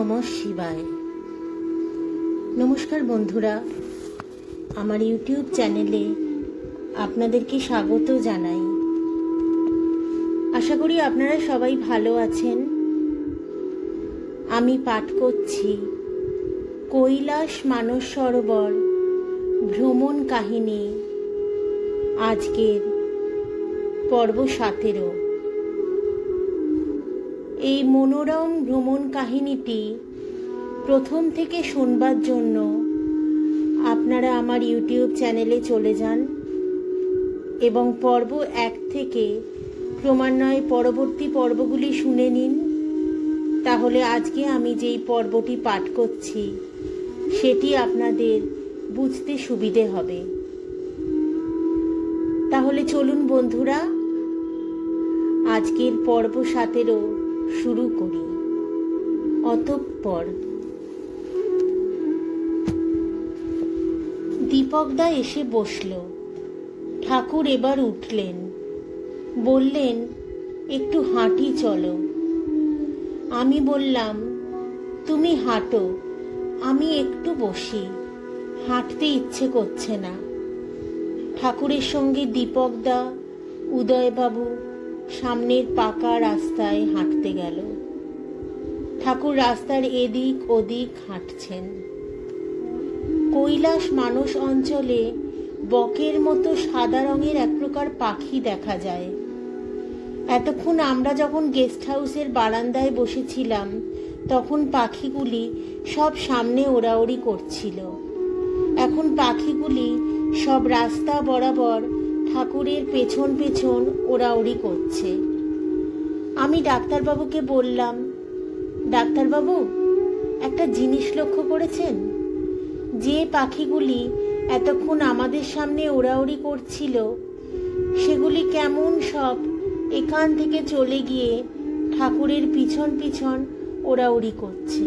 নম শিবায়। নমস্কার বন্ধুরা, আমার ইউটিউব চ্যানেলে আপনাদেরকে স্বাগত জানাই। আশা করি আপনারা সবাই ভালো আছেন। আমি পাঠ করছি কৈলাস মানস সরোবর ভ্রমণ কাহিনী আজকের পর্ব সতেরো। এই মনোরম ভ্রমণ কাহিনীটি প্রথম থেকে শুনবার জন্য আপনারা আমার ইউটিউব চ্যানেলে চলে যান এবং পর্ব এক থেকে ক্রমান্বয়ে পরবর্তী পর্বগুলি শুনে নিন। তাহলে আজকে আমি যেই পর্বটি পাঠ করছি, সেটি আপনাদের বুঝতে সুবিধে হবে। তাহলে চলুন বন্ধুরা, আজকের পর্ব সাতেরও শুরু করি। অতঃপর দীপকদা এসে বসল। ঠাকুর এবার উঠলেন। বললেন, একটু হাঁটি চলো। আমি বললাম, তুমি হাঁটো, আমি একটু বসি। হাঁটতে ইচ্ছে করছে না। ঠাকুরের সঙ্গে দীপকদা, উদয়বাবু সামনের পাকা রাস্তায় হাঁটতে গেল। ঠাকুর রাস্তার এদিক ওদিক হাঁটছেন। কৈলাস মানস অঞ্চলে বকের মতো সাদা রঙের এক প্রকার পাখি দেখা যায়। এতক্ষণ আমরা যখন গেস্ট হাউসের বারান্দায় বসেছিলাম, তখন পাখিগুলি সব সামনে ওড়াওড়ি করছিল। এখন পাখিগুলি সব রাস্তা বরাবর ঠাকুরের পেছন পেছন ওড়াউড়ি করছে। আমি ডাক্তারবাবুকে বললাম, ডাক্তারবাবু, একটা জিনিস লক্ষ্য করেছেন? যে পাখিগুলি এতক্ষণ আমাদের সামনে ওড়াউড়ি করছিল, সেগুলি কেমন সব এখান থেকে চলে গিয়ে ঠাকুরের পিছন পিছন ওড়াউড়ি করছে।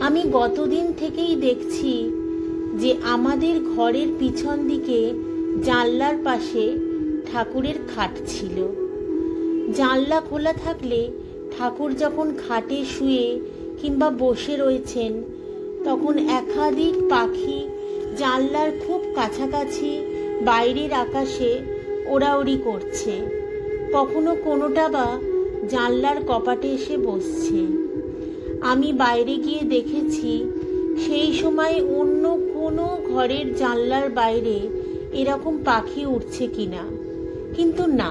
আমি গতদিন থেকেই দেখছি যে আমাদের ঘরের পিছন দিকে জানলার পাশে ঠাকুরের খাট ছিল। জানলা খোলা থাকলে ঠাকুর যখন খাটে শুয়ে কিংবা বসে রয়েছেন, তখন একাধিক পাখি জানলার খুব কাছাকাছি বাইরের আকাশে ওড়াউড়ি করছে। কখনো কোনোটা বা জানলার কপাটে এসে বসছে। আমি বাইরে গিয়ে দেখেছি, সেই সময় অন্য ঘরের জানলার বাইরে এরকম পাখি উঠছে কিনা। কিন্তু না,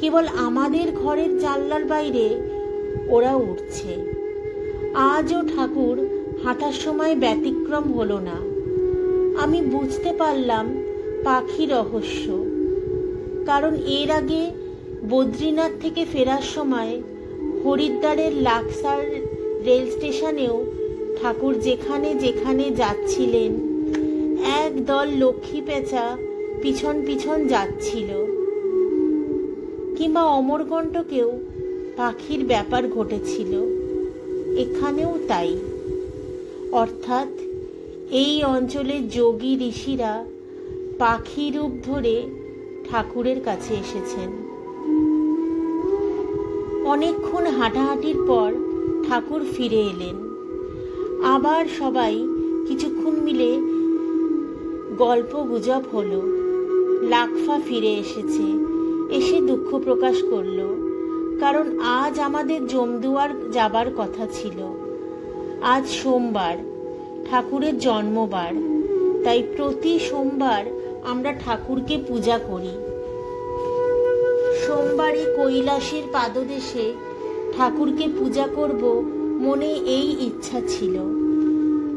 কেবল আমাদের ঘরের জানলার বাইরে ওরা উঠছে আজও ঠাকুর হাঁটার সময় ব্যতিক্রম হলো না। আমি বুঝতে পারলাম পাখি রহস্য। কারণ এর আগে বদ্রীনাথ থেকে ফেরার সময় হরিদ্বারের লাক্সার রেল স্টেশনেও ঠাকুর যেখানে যেখানে যাচ্ছিলেন এক দল লক্ষ্মী পেঁচা পিছন পিছন যাচ্ছিল। কিংবা অমরকণ্টকেও পাখির ব্যাপার ঘটেছিল। এখানেও তাই। অর্থাৎ এই অঞ্চলের যোগী ঋষিরা পাখি রূপ ধরে ঠাকুরের কাছে এসেছেন। অনেকক্ষণ হাঁটাহাঁটির পর ঠাকুর ফিরে এলেন। আবার সবাই কিছুক্ষণ মিলে গল্প গুজব হলো। লাকফা ফিরে এসেছে। এসে দুঃখ প্রকাশ করল। কারণ আজ আমাদের জমদুয়ার যাবার কথা ছিল। আজ সোমবার, ঠাকুরের জন্মবার। তাই প্রতি সোমবার আমরা ঠাকুরকে পূজা করি। সোমবারে কৈলাসের পাদদেশে ঠাকুরকে পূজা করব মনে এই ইচ্ছা ছিল।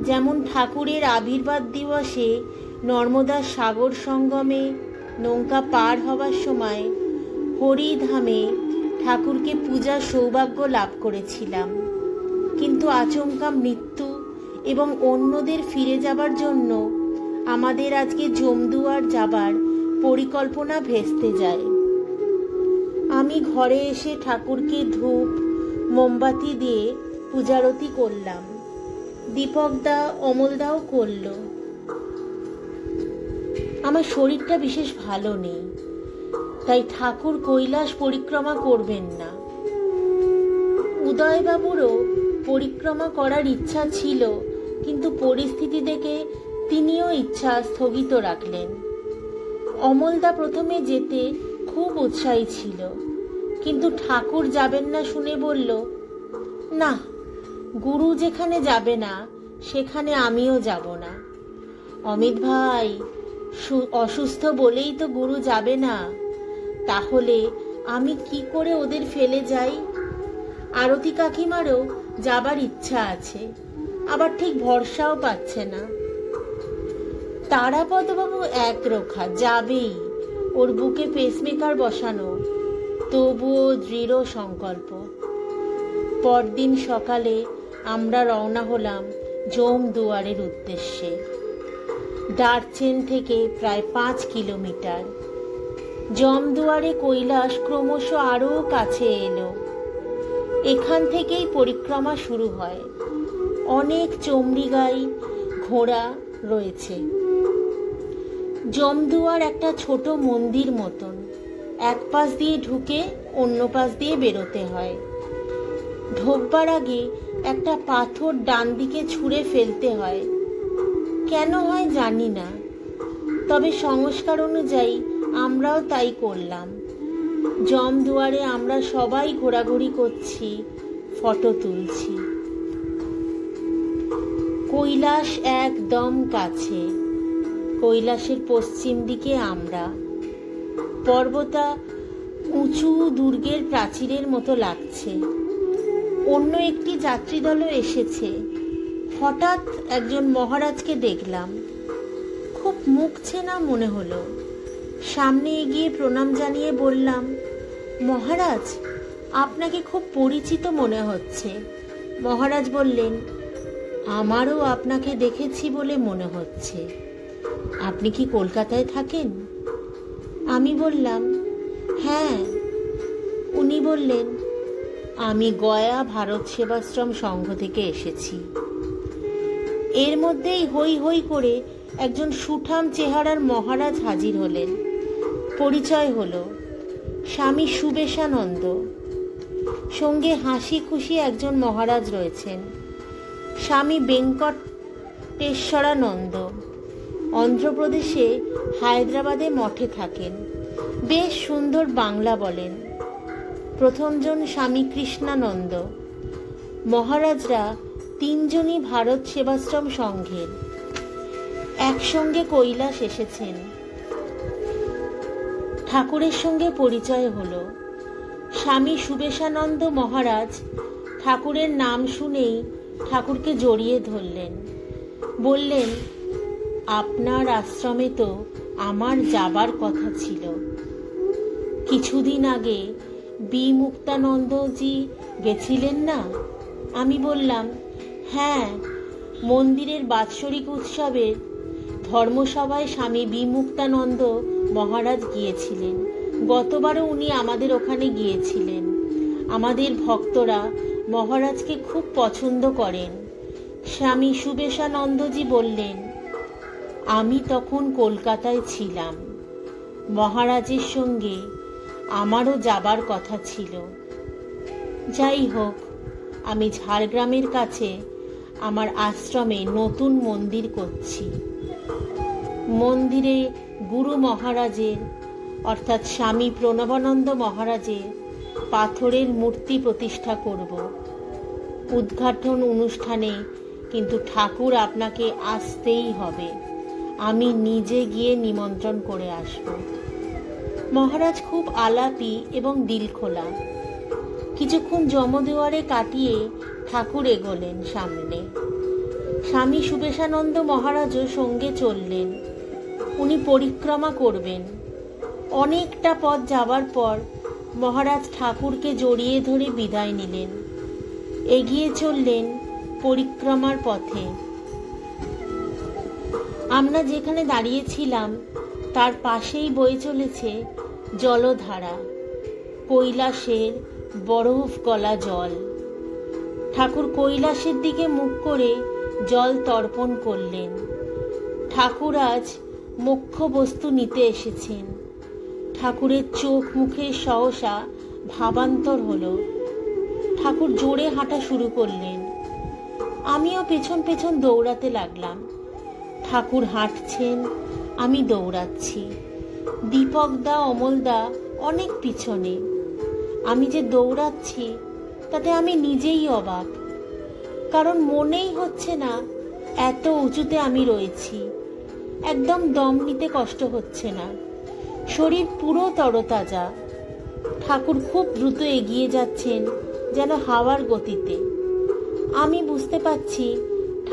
যেমন ঠাকুরের আবির্ভাব দিবসে নর্মদা সাগর সঙ্গমে নৌকা পার হবার সময় হরিধামে ঠাকুরকে পূজার সৌভাগ্য লাভ করেছিলাম। কিন্তু আচমকা মৃত্যু এবং অন্যদের ফিরে যাবার জন্য আমাদের আজকে জমদুয়ার যাবার পরিকল্পনা ভেস্তে যায়। আমি ঘরে এসে ঠাকুরকে ধূপ, মোমবাতি দিয়ে পূজারতি করলাম। দীপকদা অমলদাও করল। আমার শরীরটা বিশেষ ভালো নেই। তাই ঠাকুর কৈলাস পরিক্রমা করবেন না। উদয়বাবুরও পরিক্রমা করার ইচ্ছা ছিল, কিন্তু পরিস্থিতি দেখে তিনিও ইচ্ছা স্থগিত রাখলেন। অমলদা প্রথমে যেতে খুব উৎসাহী ছিল, কিন্তু ঠাকুর যাবেন না শুনে বলল, না, গুরু যেখানে যাবে না, সেখানে আমিও যাব না। অমিত ভাই অসুস্থ বলেই তো গুরু যাবে না। তাহলে আমি কি করে ওদের ফেলে যাই? আরতি কাকিমারও যাবার ইচ্ছা আছে, আবার ঠিক ভরসাও পাচ্ছে না। তারাপদবাবু এক রক্ষা যাবেই, ওর বুকে পেসমেকার বসানো, তবুও দৃঢ় সংকল্প। পরদিন সকালে আমরা রওনা হলাম জম দুয়ারের উদ্দেশ্যে। দার্চেন থেকে প্রায় পাঁচ কিলোমিটার। জমদুয়ারে কৈলাস ক্রমশ আরও কাছে এলো। এখান থেকেই পরিক্রমা শুরু হয়। অনেক চমড়ি গাই ঘোড়া রয়েছে। জমদুয়ার একটা ছোট মন্দির মতন। এক পাশ দিয়ে ঢুকে অন্য পাশ দিয়ে বেরোতে হয়। ঢোকবার আগে একটা পাথর ডান দিকে ছুঁড়ে ফেলতে হয়। কেন হয় জানি না। তবে সংস্কার অনুযায়ী আমরাও তাই করলাম। জম দুয়ারে আমরা সবাই ঘোরাঘুরি করছি, ফটো তুলছি। কৈলাস একদম কাছে। কৈলাসের পশ্চিম দিকে আমরা। পর্বতা উঁচু দুর্গের প্রাচীরের মতো লাগছে। অন্য একটি যাত্রীদলও এসেছে। হঠাৎ একজন মহারাজকে দেখলাম। খুব মুখ চেনা মনে হলো। সামনে এগিয়ে প্রণাম জানিয়ে বললাম, মহারাজ, আপনাকে খুব পরিচিত মনে হচ্ছে। মহারাজ বললেন, আমারও আপনাকে দেখেছি বলে মনে হচ্ছে। আপনি কি কলকাতায় থাকেন? আমি বললাম হ্যাঁ। উনি বললেন, আমি গয়া ভারত সেবাশ্রম সংঘ থেকে এসেছি। এর মধ্যেই হই হই করে একজন সুঠাম চেহারার মহারাজ হাজির হলেন। পরিচয় হলো, স্বামী সুবেশানন্দ। সঙ্গে হাসি খুশি একজন মহারাজ রয়েছেন। স্বামী বেঙ্কটেশ্বরানন্দ। অন্ধ্রপ্রদেশে হায়দ্রাবাদে মঠে থাকেন। বেশ সুন্দর বাংলা বলেন। প্রথমজন স্বামী কৃষ্ণানন্দ। মহারাজরা তিনজনই ভারত সেবাশ্রম সংঘের। একসঙ্গে কৈলাস এসেছেন। ঠাকুরের সঙ্গে পরিচয় হলো। স্বামী সুবেশানন্দ মহারাজ ঠাকুরের নাম শুনেই ঠাকুরকে জড়িয়ে ধরলেন। বললেন, আপনার আশ্রমে তো আমার যাবার কথা ছিল। কিছুদিন আগে বি মুক্তানন্দজি গেছিলেন না? আমি বললাম হ্যাঁ মন্দিরের বাৎসরিক উৎসবের ধর্মসভায় স্বামী বিমুক্তানন্দ মহারাজ গিয়েছিলেন। গতবারও উনি আমাদের ওখানে গিয়েছিলেন। আমাদের ভক্তরা মহারাজকে খুব পছন্দ করেন। স্বামী সুবেশানন্দজি বললেন, আমি তখন কলকাতায় ছিলাম। মহারাজের সঙ্গে আমারও যাবার কথা ছিল। যাই হোক, আমি ঝাড়গ্রামের কাছে আমার আশ্রমে নতুন মন্দির করছি। মন্দিরে গুরু মহারাজের, অর্থাৎ স্বামী প্রণবানন্দ মহারাজের পাথরের মূর্তি প্রতিষ্ঠা করব। উদ্ঘাটন অনুষ্ঠানে কিন্তু ঠাকুর আপনাকে আসতেই হবে। আমি নিজে গিয়ে নিমন্ত্রণ করে আসব। মহারাজ খুব আলাপি এবং দিলখোলা। কিছুক্ষণ জমদুয়ারে কাটিয়ে ঠাকুর এগোলেন সামনে। স্বামী সুবেশানন্দ মহারাজও সঙ্গে চললেন। উনি পরিক্রমা করবেন। অনেকটা পথ যাবার পর মহারাজ ঠাকুরকে জড়িয়ে ধরে বিদায় নিলেন। এগিয়ে চললেন পরিক্রমার পথে। আমরা যেখানে দাঁড়িয়েছিলাম, তার পাশেই বয়ে চলেছে জলধারা, কৈলাসের বরফ গলা জল। ঠাকুর কৈলাসের দিকে মুখ করে জল তর্পণ করলেন। ঠাকুর আজ মুখ্য বস্তু নিতে এসেছেন। ঠাকুরের চোখ মুখে সহসা ভাবান্তর হলো। ঠাকুর জোরে হাঁটা শুরু করলেন। আমিও পেছন পেছন দৌড়াতে লাগলাম। ঠাকুর হাঁটছেন, আমি দৌড়াচ্ছি। দীপক দা, অমল দা অনেক পিছনে। আমি যে দৌড়াচ্ছি তাতে আমি নিজেই অবাক। কারণ মনেই হচ্ছে না, এত উঁচুতে আমি রয়েছি। একদম দম নিতে কষ্ট হচ্ছে না। শরীর পুরো তরতাজা। ঠাকুর খুব দ্রুত এগিয়ে যাচ্ছেন যেন হাওয়ার গতিতে। আমি বুঝতে পারছি,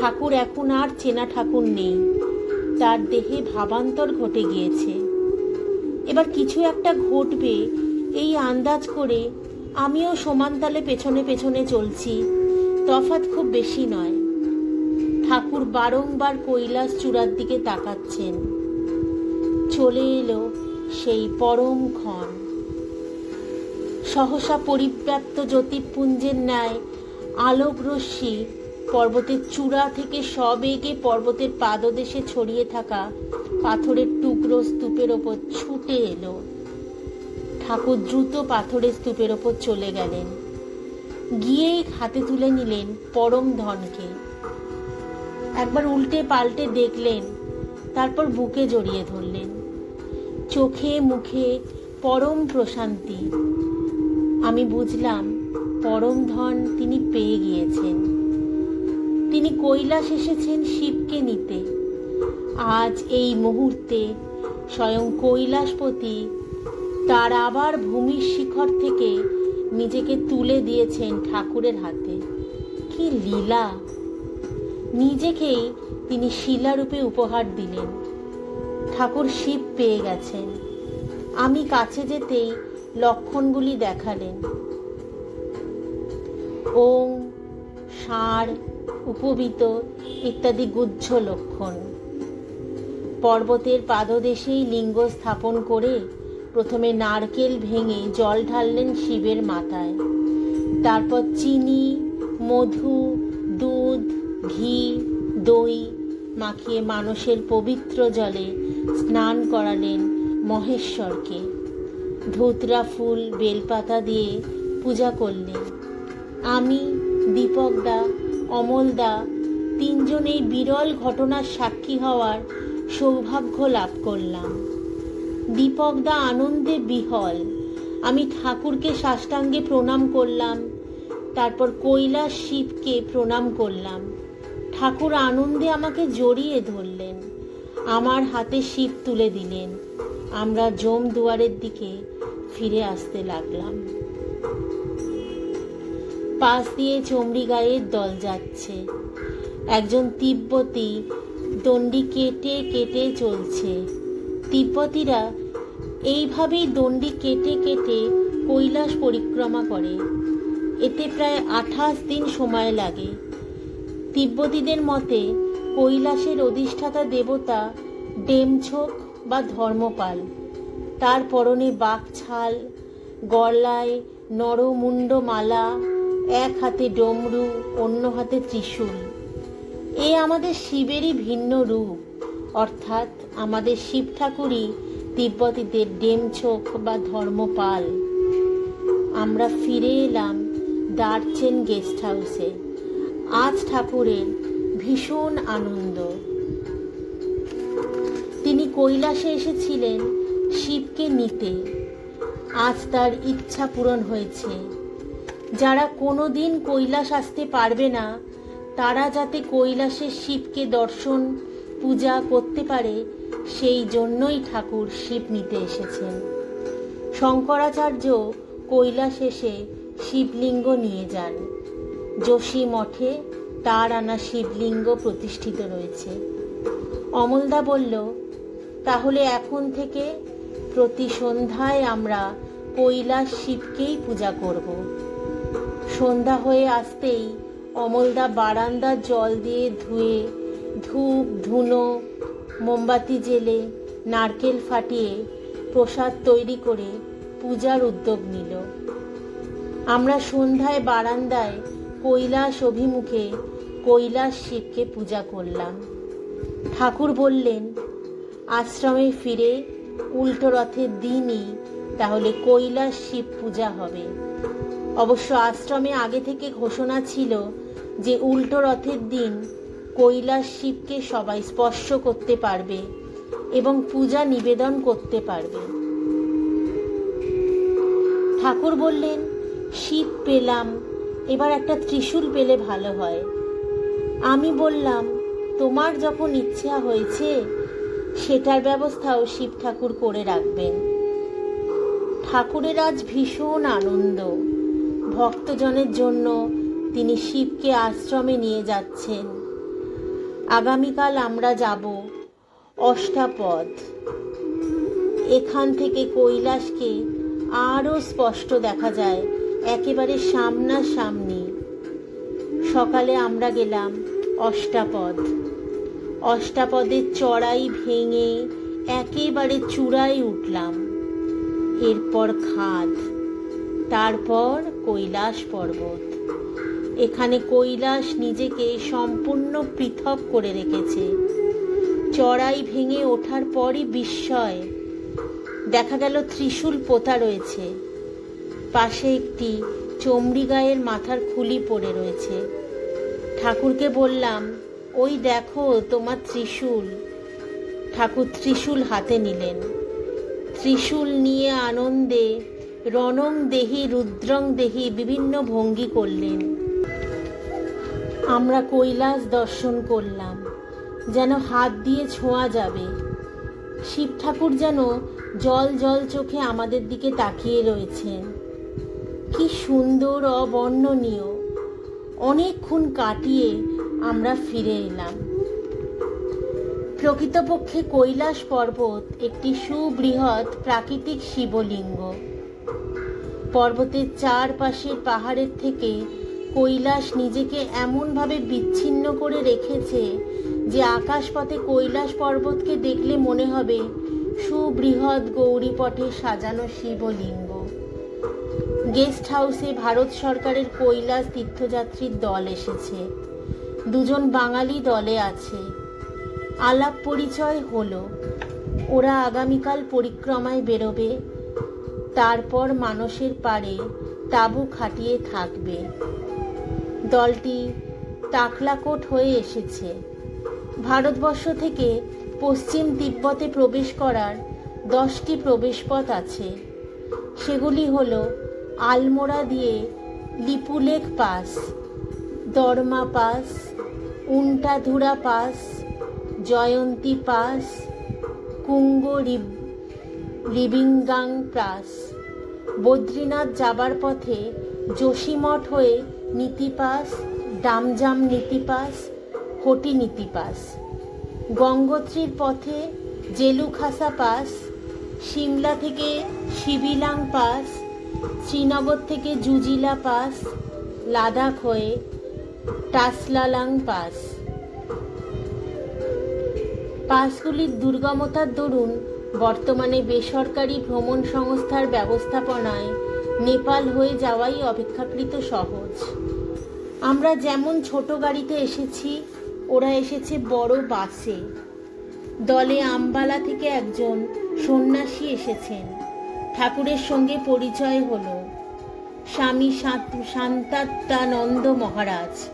ঠাকুর এখন আর চেনা ঠাকুর নেই। তার দেহে ভাবান্তর ঘটে গিয়েছে। এবার কিছু একটা ঘটবে, এই আন্দাজ করে আমিও সমান তালে পেছনে পেছনে চলছি। তফাৎ খুব বেশি নয়। ঠাকুর বারংবার কৈলাস চূড়ার দিকে তাকাচ্ছেন। চলে এলো সেই পরম ক্ষণ। সহসা পরিব্যাপ্ত জ্যোতিপুঞ্জের ন্যায় আলোক রশ্মি পর্বতের চূড়া থেকে সবেগে পর্বতের পাদদেশে ছড়িয়ে থাকা পাথরের টুকরো স্তূপের ওপর ছুটে এলো। ঠাকুর দ্রুত পাথরের স্তূপের ওপর চলে গেলেন। গিয়েই হাতে তুলে নিলেন পরম ধনকে। একবার উল্টে পাল্টে দেখলেন, তারপর বুকে জড়িয়ে ধরলেন। চোখে মুখে পরম প্রশান্তি। আমি বুঝলাম, পরম ধন তিনি পেয়ে গিয়েছেন। তিনি কৈলাস এসেছেন শিবকে নিতে। আজ এই মুহূর্তে স্বয়ং কৈলাসপতি তার আবার ভূমির শিখর থেকে নিজেকে তুলে দিয়েছেন ঠাকুরের হাতে। কি লীলা! নিজেকেই তিনি শিলারূপে উপহার দিলেন। ঠাকুর শিব পেয়ে গেছেন। আমি কাছে যেতেই লক্ষণগুলি দেখালেন। ওং ষাঁড় উপবিত ইত্যাদি গুজ্জ লক্ষণ। পর্বতের পাদদেশেই লিঙ্গ স্থাপন করে প্রথমে নারকেল ভেঙে জল ঢাললেন শিবের মাথায়। তারপর চিনি, মধু, দুধ, ঘি, দই মাখিয়ে মানুষের পবিত্র জলে স্নান করালেন মহেশ্বরকে। ধুতরা ফুল, বেলপাতা দিয়ে পূজা করলেন। আমি, দীপকদা, অমলদা তিনজন এই বিরল ঘটনার সাক্ষী হওয়ার সৌভাগ্য লাভ করলাম। দীপকদা আনন্দে বিহল। আমি ঠাকুরকে সাষ্টাঙ্গে প্রণাম করলাম, তারপর কৈলাস শিবকে প্রণাম করলাম। ঠাকুর আনন্দে আমাকে জড়িয়ে ধরলেন, আমার হাতে শিব তুলে দিলেন। আমরা জম দুয়ারের দিকে ফিরে আসতে লাগলাম। পাশ দিয়ে চমড়ি গায়ের দল যাচ্ছে। একজন তিব্বতী দণ্ডি কেটে কেটে চলছে। তিব্বতীরা এইভাবেই দণ্ডি কেটে কেটে কৈলাস পরিক্রমা করে। এতে প্রায় আঠাশ দিন সময় লাগে। তিব্বতীদের মতে, কৈলাসের অধিষ্ঠাতা দেবতা ডেমছোক বা ধর্মপাল। তার পরনে বাঘছাল গলায় নরমুণ্ড মালা এক হাতে ডমরু, অন্য হাতে ত্রিশূল। এ আমাদের শিবেরই ভিন্ন রূপ। অর্থাৎ আমাদের শিব ঠাকুরই তিব্বতীদের ডেমছোক বা ধর্মপাল। আমরা ফিরে এলাম দার্চেন গেস্ট হাউসে। আজ ঠাকুরের ভীষণ আনন্দ। তিনি কৈলাসে এসেছিলেন শিবকে নিতে। আজ তার ইচ্ছা পূরণ হয়েছে। যারা কোনো দিন কৈলাস আসতে পারবে না, তারা যাতে কৈলাসের শিবকে দর্শন, পূজা করতে পারে সেই জন্যই ঠাকুর শিব নিতে এসেছেন। শঙ্করাচার্য কৈলাস এসে শিবলিঙ্গ নিয়ে যান। যোশী মঠে তার আনা শিবলিঙ্গ প্রতিষ্ঠিত রয়েছে। অমলদা বলল, তাহলে এখন থেকে প্রতি সন্ধ্যায় আমরা কৈলাস শিবকেই পূজা করব। সন্ধ্যা হয়ে আসতেই অমলদা বারান্দার জল দিয়ে ধুয়ে ধূপ, ধুনো মোমবাতি জেলে নারকেল ফাটিয়ে প্রসাদ তৈরি করে পূজার উদ্যোগ নিল। আমরা সন্ধ্যায় বারান্দায় কৈলাস অভিমুখে কৈলাস শিবকে পূজা করলাম। ঠাকুর বললেন, আশ্রমে ফিরে উল্টো রথের দিনই তাহলে কৈলাস শিব পূজা হবে। অবশ্য আশ্রমে আগে থেকে ঘোষণা ছিল যে উল্টো রথের দিন কৈলাস শিবকে সবাই স্পর্শ করতে পারবে এবং পূজা নিবেদন করতে পারবে। ঠাকুর বললেন, শিব পেলাম, এবার একটা ত্রিশূল পেলে ভালো হয়। আমি বললাম, তোমার যখন ইচ্ছা হয়েছে, সেটার ব্যবস্থাও শিব ঠাকুর করে রাখবেন। ঠাকুরের আজ ভীষণ আনন্দ। ভক্তজনের জন্য তিনি শিবকে আশ্রমে নিয়ে যাচ্ছেন। আগামীকাল আমরা যাব অষ্টাপদ। এখান থেকে কৈলাসকে আরও স্পষ্ট দেখা যায়, একেবারে সামনাসামনি। সকালে আমরা গেলাম অষ্টাপদ। অষ্টাপদের চড়াই ভেঙে একেবারে চূড়ায় উঠলাম। এরপর খাদ, তারপর কৈলাস পর্বত। এখানে কৈলাস নিজেকে সম্পূর্ণ পৃথক করে রেখেছে। চড়াই ভেঙে ওঠার পরই বিস্ময়। দেখা গেল ত্রিশূল পোতা রয়েছে। পাশে একটি চমড়ি গায়ের মাথার খুলি পড়ে রয়েছে। ঠাকুরকে বললাম, ওই দেখো তোমার ত্রিশূল। ঠাকুর ত্রিশূল হাতে নিলেন। ত্রিশূল নিয়ে আনন্দে, রণং দেহি, রুদ্রং দেহি বিভিন্ন ভঙ্গি করলেন। আমরা কৈলাস দর্শন করলাম, যেন হাত দিয়ে ছোঁয়া যাবে। শিব ঠাকুর যেন জল জল চোখে আমাদের দিকে তাকিয়ে রয়েছেন। কি সুন্দর অবর্ণনীয়। অনেকক্ষণ কাটিয়ে আমরা ফিরে এলাম। প্রকৃতপক্ষে কৈলাস পর্বত একটি সুবৃহৎ প্রাকৃতিক শিবলিঙ্গ। পর্বতের চারপাশের পাহাড়ের থেকে কৈলাস নিজেকে এমনভাবে বিচ্ছিন্ন করে রেখেছে যে আকাশপথে কৈলাস পর্বতকে দেখলে মনে হবে সুবৃহৎ গৌরীপটে সাজানো শিবলিঙ্গ। গেস্ট হাউসে ভারত সরকারের কৈলাস তীর্থযাত্রীর দল এসেছে। দুজন বাঙালি দলে আছে। আলাপ পরিচয় হলো, ওরা আগামীকাল পরিক্রমায় বেরোবে, তারপর মানুষের পাড়ে তাঁবু খাটিয়ে থাকবে। দলটি টাকলাকোট হয়ে এসেছে। ভারতবর্ষ থেকে পশ্চিম তিব্বতে প্রবেশ করার দশটি প্রবেশপথ আছে। সেগুলি হলো আলমোড়া দিয়ে Lipulekh pass, Darma pass, Untadhura pass, Jayanti pass, কুঙ্গ রিব লিবিঙ্গাং পাস। বদ্রীনাথ যাবার পথে যোশীমঠ হয়ে নীতিপাস ডামজাম নীতিপাস হটি নীতিপাস গঙ্গোত্রীর পথে জেলুখাসা পাস, সিমলা থেকে শিবিলাং পাস, শ্রীনগর থেকে জুজিলা পাস, লাদাখ হয়ে টাসলালাং পাস। পাসগুলির দুর্গমতার দরুন বর্তমানে বেসরকারি ভ্রমণ সংস্থার ব্যবস্থাপনায় নেপাল হয়ে যাওয়াই অপেক্ষাকৃত সহজ। আমরা যেমন ছোট গাড়িতে এসেছি, ওরা এসেছে বড় বাসে। দলে আম্বালা থেকে একজন সন্ন্যাসী এসেছেন। ঠাকুরের সঙ্গে পরিচয় হলো। স্বামী শান্ত- শান্তাত্মানন্দ মহারাজ।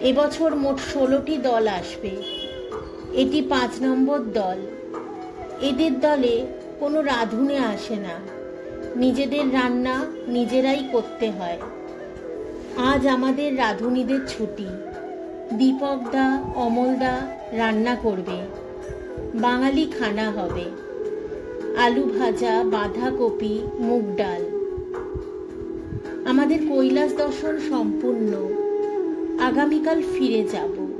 এবছর মোট ষোলোটি দল আসবে। এটি পাঁচ নম্বর দল। এদের দলে কোনো রাঁধুনে আসে না। নিজেদের রান্না নিজেরাই করতে হয়। আজ আমাদের রাঁধুনিদের ছুটি। দীপক দা দীপকদা অমলদা রান্না করবে। বাঙালি খানা হবে। আলু ভাজা, বাঁধাকপি, মুগ ডাল। আমাদের কৈলাস দর্শন সম্পূর্ণ। আগামীকাল ফিরে যাব।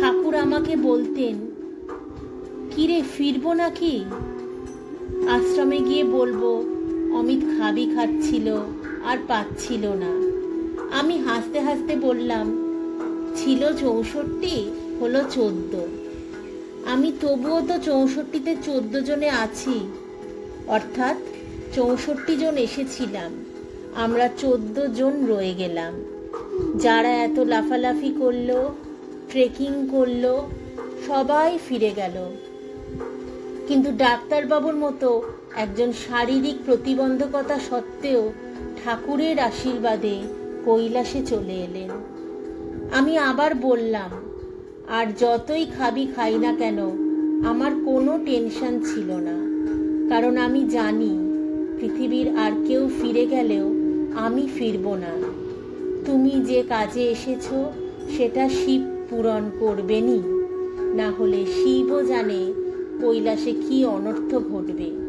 ঠাকুর আমাকে বলতেন, কিরে, ফিরবো নাকি? আশ্রমে গিয়ে বলব অমিত খাবি খাচ্ছিল আর পাচ্ছিল না। আমি হাসতে হাসতে বললাম, ছিল চৌষট্টি, হলো চোদ্দ। আমি তবুও তো চৌষট্টিতে চোদ্দ জনে আছি। অর্থাৎ চৌষট্টি জন এসেছিলাম। আমরা চোদ্দ জন রয়ে গেলাম। যারা এত লাফালাফি করল, ট্রেকিং করল, সবাই ফিরে গেল। কিন্তু ডাক্তারবাবুর মতো একজন শারীরিক প্রতিবন্ধকতা সত্ত্বেও ঠাকুরের আশীর্বাদে কৈলাসে চলে এলেন। আমি আবার বললাম, আর যতই খাবি খাই না কেন, আমার কোনো টেনশন ছিল না। কারণ আমি জানি, পৃথিবীর আর কেউ ফিরে গেলেও আমি ফিরব না। তুমি যে কাজে এসেছ, সেটা শিব পূরণ করবেনই। না হলে শিবও জানে কৈলাসে কি অনর্থ ঘটবে।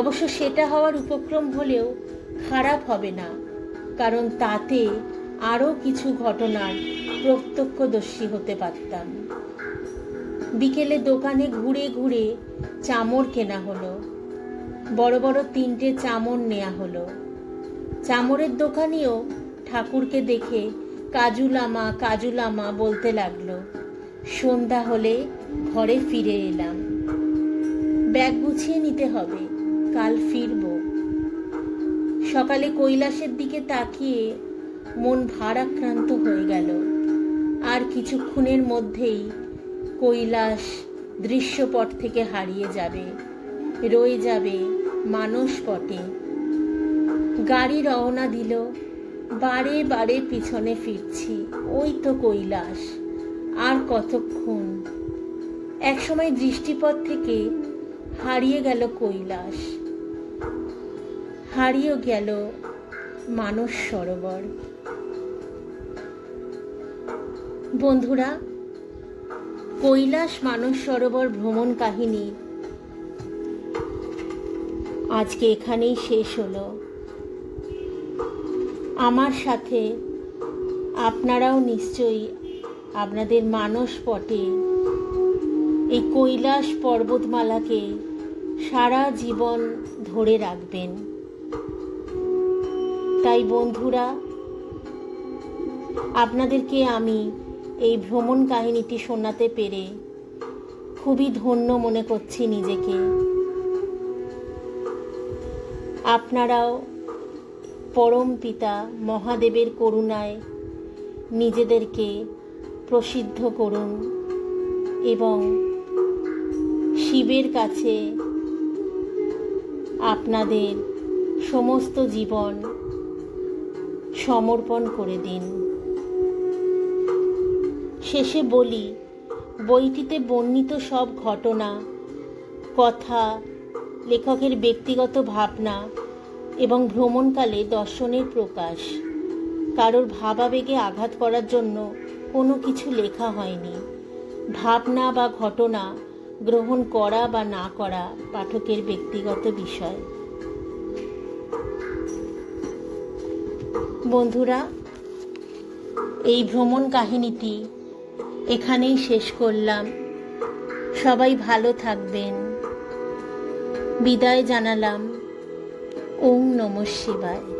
অবশ্য সেটা হওয়ার উপক্রম হলেও খারাপ হবে না, কারণ তাতে আরও কিছু ঘটনার প্রত্যক্ষদর্শী হতে পারতাম। বিকেলে দোকানে ঘুরে ঘুরে চামড় কেনা হলো। বড় বড় তিনটে চামড় নেওয়া হলো। চামড়ের দোকানিও ঠাকুরকে দেখে কাজুলামা কাজুলামা বলতে লাগল, সন্ধ্যা হলে ঘরে ফিরে এলাম। ব্যাগ গুছিয়ে নিতে হবে। কাল ফিরব। সকালে কৈলাসের দিকে তাকিয়ে মন ভারাক্রান্ত হয়ে গেল। আর কিছুক্ষণের মধ্যেই কৈলাস দৃশ্যপট থেকে হারিয়ে যাবে, রয়ে যাবে মানস পটে। গাড়ি রওনা দিল, বারে বারে পিছনে ফিরছি। ওই তো কৈলাস, আর কতক্ষণ? একসময় দৃষ্টিপথ থেকে হারিয়ে গেল কৈলাস। হারিয়ে গেল মানস সরোবর। বন্ধুরা, কৈলাস মানস সরোবর ভ্রমণ কাহিনী আজকে এখানেই শেষ হলো। আমার সাথে আপনারাও নিশ্চয়ই আপনাদের মানস পটে এই কৈলাস পর্বতমালাকে সারা জীবন ধরে রাখবেন। তাই বন্ধুরা, আপনাদেরকে আমি এই ভ্রমণ কাহিনীটি শোনাতে পেরে খুবই ধন্য মনে করছি নিজেকে। আপনারাও পরম পিতা মহাদেবের করুণায় নিজেদেরকে প্রসিদ্ধ করুন এবং শিবের কাছে আপনাদের সমস্ত জীবন সমর্পণ করে দিন। শেষে বলি, বইটিতে বর্ণিত সব ঘটনা, কথা, লেখকের ব্যক্তিগত ভাবনা এবং ভ্রমণকালে দর্শনের প্রকাশ, কারোর ভাবাবেগে আঘাত করার জন্য কোনো কিছু লেখা হয়নি। ভাবনা বা ঘটনা গ্রহণ করা বা না করা পাঠকের ব্যক্তিগত বিষয়। বন্ধুরা, এই ভ্রমণ কাহিনীটি এখানেই শেষ করলাম। সবাই ভালো থাকবেন। বিদায় জানালাম। ওম নম শিবায়।